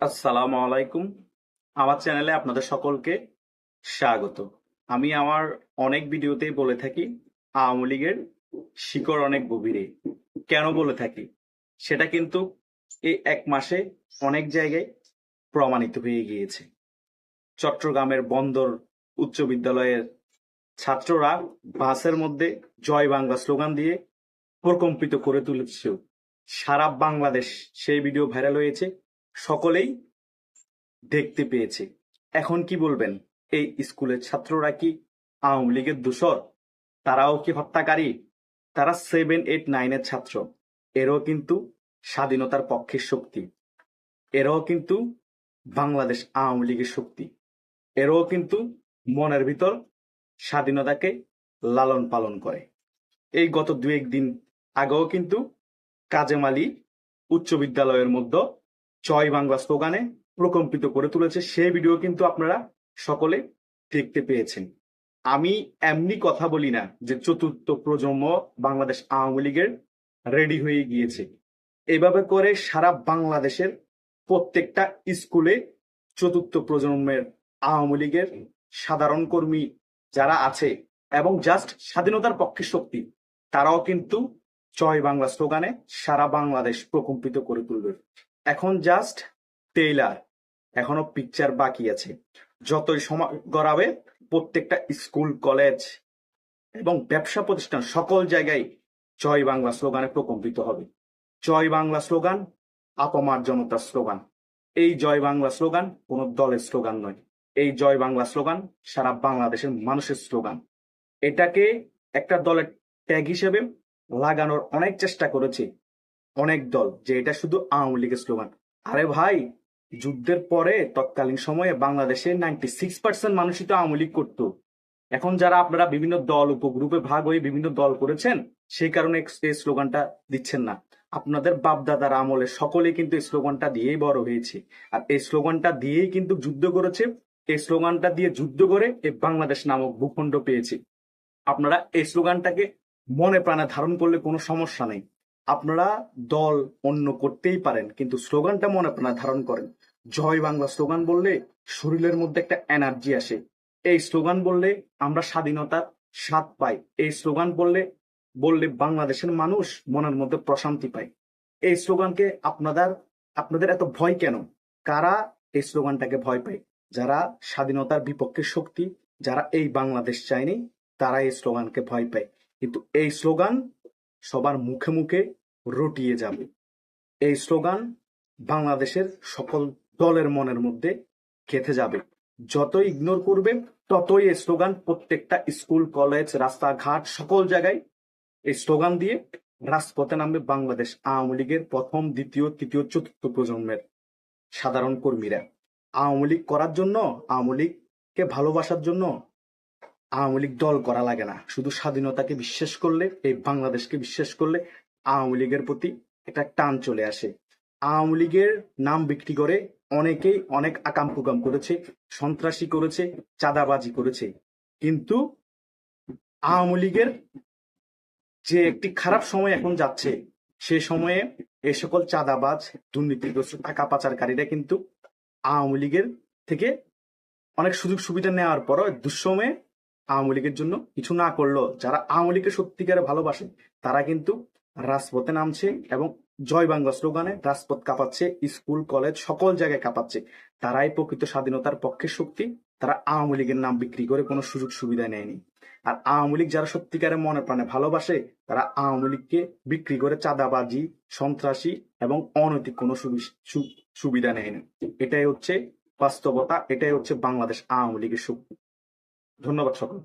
আসসালামু আলাইকুম। আমার চ্যানেলে আপনাদের সকলকে স্বাগত। আমি আমার অনেক ভিডিওতেই বলে থাকি, আওয়ামী লীগের শিকড় অনেক গভীরে। কেন বলে থাকি? সেটা কিন্তু এই এক মাসে অনেক জায়গায় প্রমাণিত হয়ে গিয়েছে। চট্টগ্রামের বন্দর উচ্চ বিদ্যালয়ের ছাত্ররা বাসের মধ্যে জয় বাংলা স্লোগান দিয়ে প্রকম্পিত করে তুলেছে সারা বাংলাদেশ সেই ভিডিও ভাইরাল হয়েছে। সকলেই দেখতে পেয়েছে। এখন কি বলবেন? এই স্কুলের ছাত্ররা কি আওয়ামী লীগের দূষর? তারাও কি হত্যাকারী? তারা সেভেন এইট নাইনের ছাত্র। এরাও কিন্তু স্বাধীনতার পক্ষের শক্তি। এরাও কিন্তু বাংলাদেশ আওয়ামী লীগের শক্তি। এরাও কিন্তু মনের ভিতর স্বাধীনতাকে লালন পালন করে। এই গত দু একদিন আগেও কিন্তু কাজেম আলী উচ্চ বিদ্যালয়ের মধ্যে জয় বাংলা স্লোগানে প্রকম্পিত করে তুলেছে। সেই ভিডিও কিন্তু আপনারা সকলে দেখতে পেয়েছেন। আমি এমনি কথা বলি না যে চতুর্থ প্রজন্ম বাংলাদেশ আওয়ামী লীগের রেডি হয়ে গিয়েছে। এভাবে করে সারা বাংলাদেশের প্রত্যেকটা স্কুলে চতুর্থ প্রজন্মের আওয়ামী লীগের সাধারণ কর্মী যারা আছে এবং জাস্ট স্বাধীনতার পক্ষে শক্তি, তারাও কিন্তু জয় বাংলা স্লোগানে সারা বাংলাদেশ প্রকম্পিত করে তুলবে। এখন জাস্ট টেইলার এখনও পিকচার বাকি আছে। যতই সময় গড়াবে, প্রত্যেকটা স্কুল কলেজ এবং ব্যবসা প্রতিষ্ঠান সকল জায়গায় জয় বাংলা স্লোগানে প্রকম্পিত হবে। জয় বাংলা স্লোগান, আপমার জনতার স্লোগান। এই জয় বাংলা স্লোগান কোনো দলের স্লোগান নয়। এই জয় বাংলা স্লোগান সারা বাংলাদেশের মানুষের স্লোগান। এটাকে একটা দলের ট্যাগ হিসেবে লাগানোর অনেক চেষ্টা করেছে অনেক দল, যে এটা শুধু আওয়ামী লীগের স্লোগান আরে ভাই, যুদ্ধের পরে তৎকালীন সময়ে বাংলাদেশে নাইনটি সিক্স পার্সেন্ট মানুষই তো আওয়ামী লীগ করতো। এখন যারা আপনারা বিভিন্ন দল, উপগ্রুপে ভাগ হয়ে বিভিন্ন দল করেছেন, সেই কারণে এই স্লোগানটা দিচ্ছেন না। আপনাদের বাপদাদার আমলে সকলেই কিন্তু এই স্লোগানটা দিয়েই বড় হয়েছে। আর এই স্লোগানটা দিয়েই কিন্তু যুদ্ধ করেছে। এই স্লোগানটা দিয়ে যুদ্ধ করে এই বাংলাদেশ নামক ভূখণ্ড পেয়েছে। আপনারা এই স্লোগানটাকে মনে প্রাণে ধারণ করলে কোনো সমস্যা নেই। আপনারা দল অন্য করতেই পারেন, কিন্তু স্লোগানটা মনে প্রাণে ধারণ করেন। জয় বাংলা স্লোগান বললে শরীরের মধ্যে একটা এনার্জি আসে। এই স্লোগান বললে আমরা স্বাধীনতার স্বাদ পাই। এই স্লোগান বললে বললে বাংলাদেশের মানুষ মনের মধ্যে প্রশান্তি পায়। এই স্লোগানকে আপনাদের আপনাদের এত ভয় কেন? কারা এই স্লোগানটাকে ভয় পায়? যারা স্বাধীনতার বিপক্ষে শক্তি, যারা এই বাংলাদেশ চায়নি, তারা এই স্লোগানকে ভয় পায়। কিন্তু এই স্লোগান সবার মুখে মুখে রটিয়ে যাবে। এই স্লোগান বাংলাদেশের সকল দলের মনের মধ্যে গেঁথে যাবে। যতই ইগনোর করবে, ততই এই স্লোগান প্রত্যেকটা স্কুল, কলেজ, রাস্তাঘাট, সকল জায়গায় এই স্লোগান দিয়ে রাজপথে নামবে বাংলাদেশ আওয়ামী লীগের প্রথম, দ্বিতীয়, তৃতীয়, চতুর্থ প্রজন্মের সাধারণ কর্মীরা। আওয়ামী লীগ করার জন্য, আওয়ামী লীগকে ভালোবাসার জন্য আওয়ামী লীগ দল করা লাগে না। শুধু স্বাধীনতাকে বিশ্বাস করলে, এই বাংলাদেশকে বিশ্বাস করলে আওয়ামী লীগের প্রতি একটা টান চলে আসে। আওয়ামী লীগের নাম বিক্রি করে অনেকেই অনেক আকাম কুকাম করেছে, সন্ত্রাসী করেছে, চাঁদাবাজি করেছে। কিন্তু আওয়ামী লীগের যে একটি খারাপ সময় এখন যাচ্ছে, সে সময়ে এই সকল চাঁদাবাজ, দুর্নীতিগ্রস্ত টাকা পাচারকারীরা কিন্তু আওয়ামী লীগের থেকে অনেক সুযোগ সুবিধা নেওয়ার পরও দুঃসময়ে আওয়ামী লীগের জন্য কিছু না করল যারা আওয়ামী লীগের সত্যিকারে ভালোবাসে, তারা কিন্তু রাজপথে নামছে এবং জয় বাংলা স্লোগানে রাজপথ কাঁপাচ্ছে, স্কুল, কলেজ, সকল জায়গায় কাঁপাচ্ছে। তারাই প্রকৃত স্বাধীনতার পক্ষে শক্তি। তারা আওয়ামী লীগের নাম বিক্রি করে কোনো সুযোগ সুবিধা নেয়নি। আর আওয়ামী লীগ যারা সত্যিকারে মনে প্রাণে ভালোবাসে, তারা আওয়ামী লীগকে বিক্রি করে চাঁদাবাজি, সন্ত্রাসী এবং অনৈতিক কোনো সুবিধা নেয়নি। এটাই হচ্ছে বাস্তবতা, এটাই হচ্ছে বাংলাদেশ আওয়ামী লীগের শক্তি। ধন্যবাদ সকল